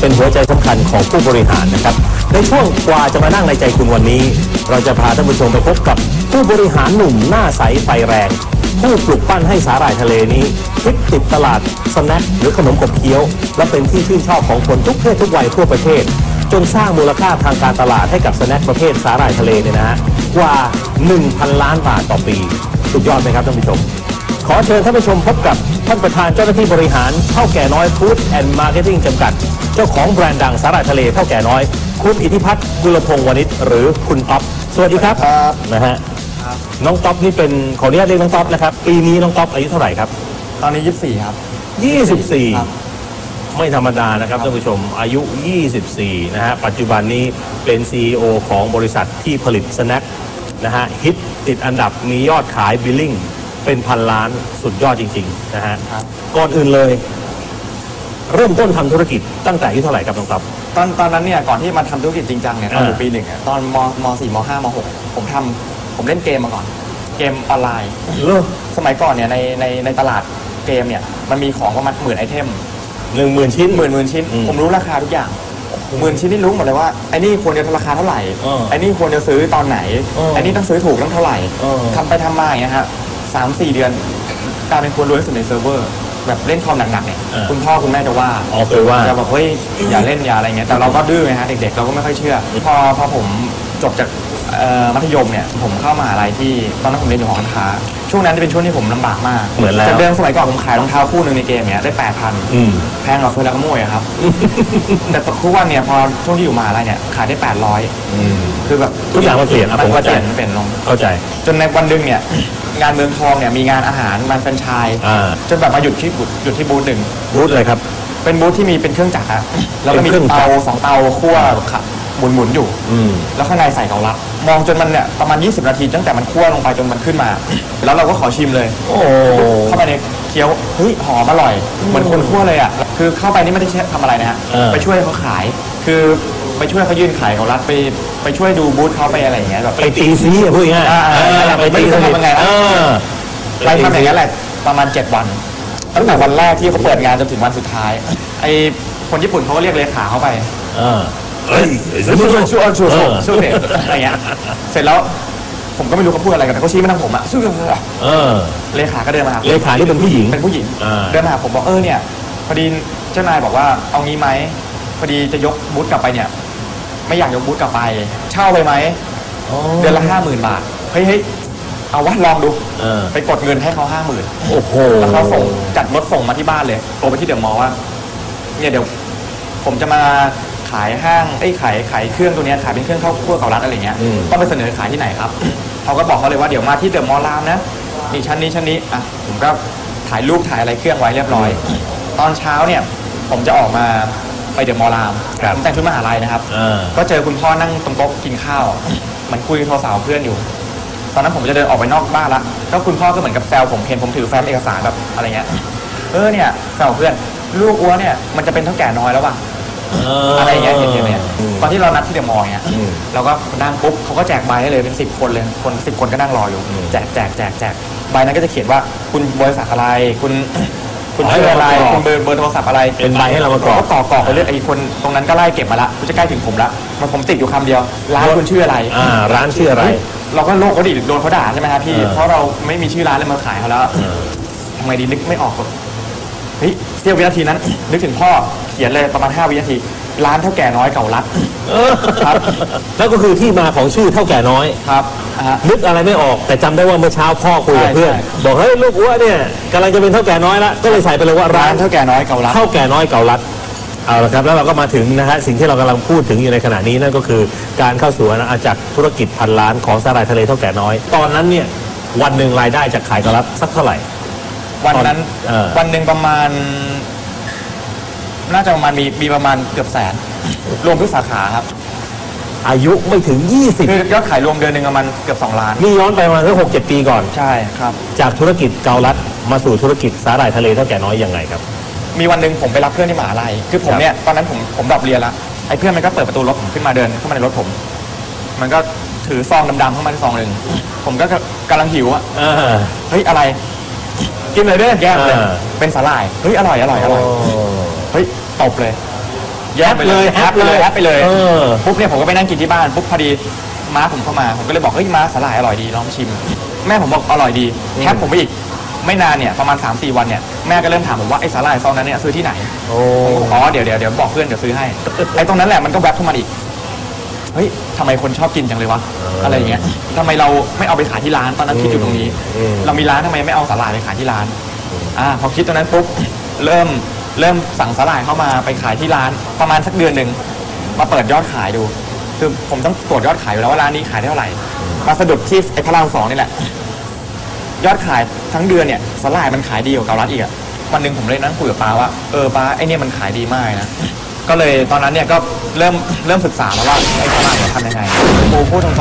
เป็นหัวใจสำคัญของผู้บริหารนะครับ ในช่วงกว่าจะมานั่งในใจคุณวันนี้ เราจะพาท่านผู้ชมไปพบกับผู้บริหารหนุ่มหน้าใสไฟแรง ผู้ปลุกปั้นให้สาหร่ายทะเลนี้ฮิตติดตลาดสแน็คหรือขนมขบเคี้ยว และเป็นที่ชื่นชอบของคนทุกเพศทุกวัยทั่วประเทศ จนสร้างมูลค่าทางการตลาดให้กับสแน็คประเภทสาหร่ายทะเลเนี่ยนะฮะกว่า 1,000 ล้านบาทต่อปี สุดยอดไหมครับท่านผู้ชมขอเชิญท่านผู้ชมพบกับท่านประธานเจ้าหน้าที่บริหารเท่าแก่น้อยฟู้ดแอนด์มาร์เก็ตติ้งจำกัด เจ้าของแบรนด์ดังสาหร่ายทะเลเท่าแก่น้อย คุณอิทธิพัฒน์กุลพงศ์วณิชหรือคุณท็อปสวัสดีครับครับนะฮะน้องท็อปนี่เป็นขออนุญาตเรียกน้องท็อปนะครับปีนี้น้องท็อปอายุเท่าไหร่ครับ ตอนนี้ 24 ครับ ครับ 24 ไม่ธรรมดานะครับท่านผู้ชมอายุ 24 นะฮะ ปัจจุบันนี้เป็น CEO ของบริษัทที่ผลิตสแน็คนะฮะ ฮิตติดอันดับมียอดขายบิลลิ่ง เป็นพันล้านสุดยอดจริง ๆ นะฮะ ครับ ก่อนอื่นเลย เริ่มต้นทำธุรกิจตั้งแต่อายุเท่าไหร่ครับน้องต๊อบตอนตอนนั้นเนี่ยก่อนที่มาทำธุรกิจจริงจังเนี่ยตอนอยู่อ่า ปีหนึ่งอะตอนมมสี่มห้ามหกผมทำผมเล่นเกมมาก่อน เกมออนไลน์ เริ่มสมัยก่อนเนี่ยในในในตลาดเกมเนี่ยมันมีของประมาณหมื่นไอเทมหนึ่งหมื่นชิ้น หมื่นหมื่นชิ้น อืมผมรู้ราคาทุกอย่างหมื่นชิ้นนี่รู้หมดเลยว่าไอ้นี่ควรจะราคาเท่าไหร่เออไอ้นี่ควรจะซื้อตอนไหนเออไอ้นี่ต้องซื้อถูกต้องเท่าไหร่เออทำไปทำมาอย่างเงี้ยฮะสามสี่เดือนกลายเป็นคนรวยที่สุดในเซิร์ฟเวอร์ แบบเล่นคอมหนักๆเนี่ยคุณพ่อคุณแม่จะว่าอ๋อเคยว่าจะบอกเฮ้ยอย่าเล่นอย่าอะไรเงี้ยแต่เราก็ดื้อไงฮะเด็กๆเราก็ไม่ค่อยเชื่อ พอพอผมจบจากเอ่อมัธยมเนี่ยผมเข้ามหาลัยที่ตอนนั้นผมเรียนอยู่หอการค้า ช่วงนั้นจะเป็นช่วงที่ผมลำบากมากเหมือนแล้ว จากเดิมสมัยก่อนผมขายรองเท้าคู่หนึ่งในเกมเนี่ยได้แปดพัน อืม แพงกว่าเฟอร์ราโมยอะครับ แต่ทุกวันเนี่ยพอช่วงที่อยู่มหาลัยเนี่ยขายได้แปดร้อยอืมคือแบบทุกอย่างมันเปลี่ยนนะผมมันเข้าใจ เปลี่ยนมันเปลี่ยนลง เข้าใจ จนในวันหนึ่งเนี่ย งานเมืองทองเนี่ยมีงานอาหารงานแฟรนไชส์อ่า จนแบบมาหยุดที่บูธหยุดที่บูธหนึ่ง รูทเลยครับ เป็นบูธที่มีเป็นเครื่องจักรอะแล้วก็มีเป็นเครื่องจักรเตาสองเตาคั่วค่ะหมุนหมุนๆอยู่ อืม แล้วข้างในใส่เกาลัดมองจนมันเนี่ยประมาณ 20 นาทีตั้งแต่มันคั่วลงไปจนมันขึ้นมา แล้วเราก็ขอชิมเลยโอ้ เข้าไปในเคี้ยว เฮ้ยหอมอร่อย เหมือนคนคั่วเลยอะคือเข้าไปนี่ไม่ได้ใช้ทำอะไรนะฮะเออ ไปช่วยเขาขาย คือไปช่วยเขายื่นขายเกาลัดไปไปช่วยดูบูธเขาไปอะไรอย่างเงี้ยแบบ ไปตีซีอะพูดง่ายๆอ่าเออไปไม่ตีรู้สจะนิททำยังไงนะ เออไปทำอย่างนั้นแหละประมาณ 7 วัน ตั้งแต่วันแรกที่เขาเปิดงานจนถึงวันสุดท้าย ไอคนญี่ปุ่นเขาก็เรียกเลขาเข้าไป เออเฮ้ย ช่วยช่วยช่วยช่วยเออช่วยอะไรเงี้ยเสร็จแล้ว ผมก็ไม่รู้เขาพูดอะไรกันแต่เขาชี้มาทางผมอะช่วยช่วยช่วยเออ เลขาก็เดินมาหาผมเลขานี่เป็นผู้หญิง เป็นผู้หญิง อ่า เดินมาหาผมบอกเออเนี่ยพอดีเจ้านายบอกว่าเอางี้ไหมพอดีจะยกบูธกลับไปเนี่ย ไม่อยากยกบูธกลับไป เช่าไปไหมเดือนละห้าหมื่นบาทเฮ้ยเฮ้ยเอาวัดลองดู เออไปกดเงินให้เขาห้าหมื่น โอ้โหแล้วเขาส่งจัดรถส่งมาที่บ้านเลยโทรไปที่เดอะมอลล์ว่าเนี่ยเดี๋ยวผมจะมาขายห้างไอ้ยขายขายเครื่องตัวเนี้ยขายเป็นเครื่องข้าวคั่วเกาลัดอะไรเงี้ยอืมต้องไปเสนอขายที่ไหนครับ เขาก็บอกเขาเลยว่าเดี๋ยวมาที่เดอะมอลล์รามนะนี่ชั้นนี้ชั้นนี้อะผมก็ถ่ายรูปถ่ายอะไรเครื่องไว้เรียบร้อย ตอนเช้าเนี่ยผมจะออกมาไปเดอะมอลล์รามครับผมแต่งชุดมหาลัยนะครับ เออ ก็เจอคุณพ่อนั่งตรงโต๊ะกินข้าว เหมือนคุยโทรศัพท์กับเพื่อนอยู่ ตอนนั้นผมจะเดินออกไปนอกบ้านละก็คุณพ่อก็เหมือนกับแซวผมเห็นผมถือแฟ้มเอกสารแบบอะไรเงี้ย เออเนี่ยแซวเพื่อน ลูกอ้วนเนี่ยมันจะเป็นเท่าแก่น้อยแล้วว่ะ อะไรเงี้ยเห็นๆเนี่ยอืมตอนที่เรานัดที่เดอะมอลล์เนี่ยอืมเราก็นั่งปุ๊บเขาก็แจกใบให้เลยเป็นสิบคนเลยคนสิบคนก็นั่งรออยู่อืมแจกแจกแจกแจกใบนั้นก็จะเขียนว่าคุณบริษัทอะไรคุณคุณให้ชื่อเราอะไรมากรอกคุณเบอร์เบอร์โทรศัพท์อะไรเป็นใบให้เรามากรอกก็กรอกกรอกไปเรื่อยไอ้คนตรงนั้นก็ไล่เก็บมาละกูจะใกล้ถึงผมละมันผมติดอยู่คำเดียว ร้านคุณชื่ออะไรอ่าร้านชื่ออะไรเฮ้ยเราก็โลกเขาดิโดนเขาด่าใช่ไหมครับพี่เออเพราะเราไม่มีชื่อร้านเลยมาขายเขาแล้วเออทำไงดีนึกไม่ออกแบบ เฮ้ยเสี้ยววินาทีนั้น นึกถึงพ่อเขียนเลยประมาณ 5 วินาที ร้านเท่าแก่น้อยเก่ารัดครับแล้วก็คือที่มาของชื่อเท่าแก่น้อย ครับอ่าฮะนึกอะไรไม่ออกแต่จำได้ว่าเมื่อเช้าพ่อคุยกับใช่เพื่อนใช่ บอกเฮ้ยลูกอ้วนเนี่ยกำลังจะเป็นเท่าแก่น้อยละก็เลยใส่ไปเลยว่าร้าร้านนเท่าแก่น้อยเก่ารัด เท่าแก่น้อยเก่ารัดเอาละครับแล้วเราก็มาถึงนะฮะสิ่งที่เรากำลังพูดถึงอยู่ในขณะนี้นั่นก็คือการเข้าสู่อาณาจักรธุรกิจพันล้านของสาหร่ายทะเลเท่าแก่น้อย ตอนนั้นเนี่ยวันหนึ่งรายได้จากขายเก่ารัดสักเท่าไหร่ วันนั้นเออ วันหนึ่งประมาณ น่าจะประมาณมีมีประมาณเกือบแสน รวมทุกสาขาครับ อายุไม่ถึง คือยอดขายรวมเดือนหนึ่งประมาณเกือบสองล้าน20นี่ย้อนไปประมาณสักหกเจ็ดปีก่อน ใช่ครับ จากธุรกิจเกาลัดมาสู่ธุรกิจสาหร่ายทะเลเท่าแก่น้อยยังไงครับ มีวันหนึ่งผมไปรับเพื่อนที่มหาลัย คือผมเนี่ยตอนนั้นผมผมดรอปเรียนละไอ้เพื่อนมันก็เปิดประตูรถผมขึ้นมาเดินเข้ามาในรถผม มันก็ถือซองดำๆเข้ามาในซองหนึ่งผมก็กำลังหิวอะอ่าเฮ้ยอะไร กินเลยเด้อแก้มเลยอ่าเป็นสาหร่ายเฮ้ยอร่อยอร่อยอร่อยเฮ้ยตบเลยแยกไปเลยแฮปเลยแฮปไปเลยเออปุ๊บเนี่ยผมก็ไปนั่งกินที่บ้านปุ๊บพอดีม้าผมเข้ามาผมก็เลยบอกเฮ้ยม้าสาหร่ายอร่อยดีลองชิม แม่ผมบอกอร่อยดีแฮปผมไปอีกไม่นานเนี่ยประมาณ 3-4 วันเนี่ยแม่ก็เริ่มถามผมว่าไอ้สาหร่ายซองนั้นเนี่ยซื้อที่ไหนโอ้ผมก็บอกอ๋อเดี๋ยวเดี๋ยวเดี๋ยวบอกเพื่อนเดี๋ยวซื้อให้ไอ้ตรงนั้นแหละมันก็แวบเข้ามาอีก เฮ้ยทำไมคนชอบกินจังเลยวะอะไรอย่างเงี้ยทำไมเราไม่เอาไปขายที่ร้านตอนนั้นคิดอยู่ตรงนี้อืมเรามีร้านทำไมไม่เอาสาหร่ายไปขายที่ร้านอ่าพอคิดตรงนั้นปุ๊บเริ่มเริ่มสั่งสาหร่ายเข้ามาไปขายที่ร้านประมาณสักเดือนหนึ่งมาเปิดยอดขายดู คือผมต้องตรวจยอดขายอยู่แล้วว่าร้านนี้ขายได้เท่าไหร่มาสะดุดที่ไอ้พระรามสองนี่แหละยอดขายทั้งเดือนเนี่ยสาหร่ายมันขายดีกว่าเกาลัดอีกอะวันหนึ่งผมเลยนั่งคุยกับป้าว่าเออป้าไอ้เนี่ยมันขายดีมากนะ ก็เลยตอนนั้นเนี่ยก็เริ่มเริ่มศึกษาแล้วว่าไอ้สาหร่ายเนี่ยทำยังไงปูพูดตรงๆ